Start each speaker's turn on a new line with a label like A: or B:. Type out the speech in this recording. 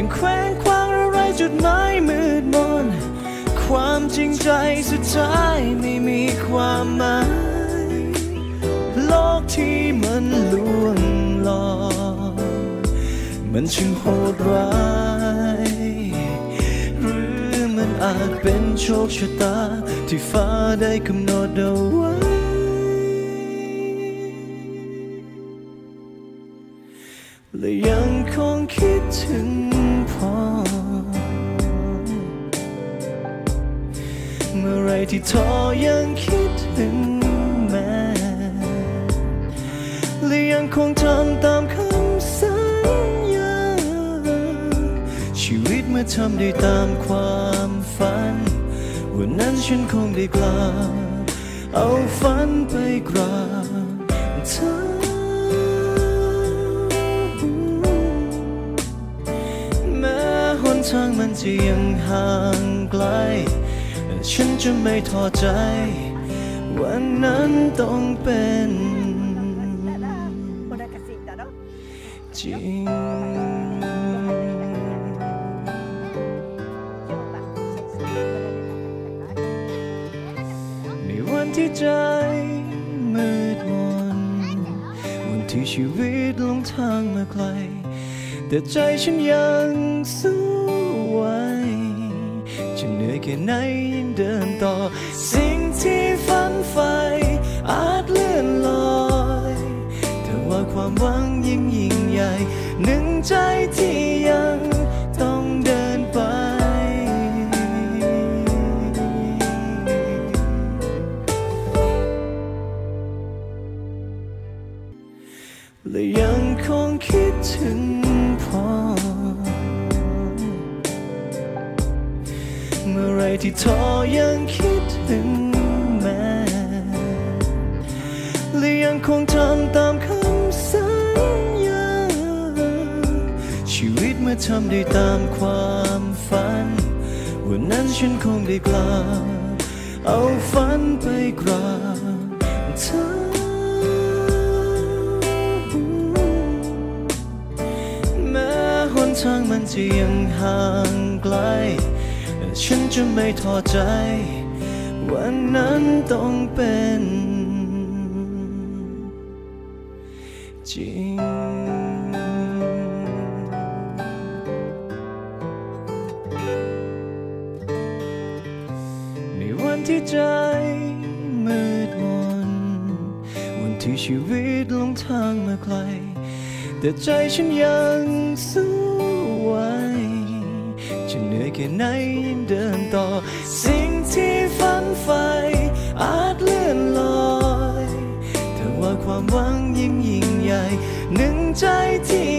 A: ยังแคว้นคว้างอะไรจุดหมายมืดมน ความจริงใจสุดท้ายไม่มีความหมาย โลกที่มันลวงหลอกมันช่างโหดร้ายหรือมันอาจเป็นโชคชะตา ที่ฟ้าได้กำหนดเอาไว้และยังคงคิดถึง เมื่อไรที่ท้อยังคิดถึงแม่และยังคงทำตามคำสัญญา ชีวิตเมื่อทำได้ตามความฝัน วันนั้นฉันคงได้กล่าเอาฝันไปกราบ จะยังห่างไกลฉันจะไม่ท้อใจ วันนั้นต้องเป็นจริงในวันที่ใจมืดมนวันที่ชีวิตลงทางมาไกล แต่ใจฉันยังสู้ จะเหนื่อยแค่ไหนยังเดินต่อ สิ่งที่ฝันใฝ่อาจเลื่อนลอยแต่ว่าความหวังยิ่งยิ่งใหญ่ หนึ่งใจที่ยังต้องเดินไปและยังคงคิดถึง เมื่อไรที่ท้อยังคิดถึงแม่และยังคงทำตามคำสัญญา ชีวิตเมื่อทำได้ตามความฝัน วันนั้นฉันคงได้กล่าเอาฝันไปกราบเธอแม้หนทางมันจะยังห่างไกล ฉันจะไม่ท้อใจ วันนั้นต้องเป็นจริงในวันที่ใจมืดมน วันที่ชีวิตลงทางมาไกล แต่ใจฉันยังสู้ไหว จะเหนื่อยแค่ไหนยังเดินต่อ สิ่งที่ฝันใฝ่อาจเลื่อนลอยแต่ว่าความหวังยิ่งยิ่งใหญ่หนึ่งใจที่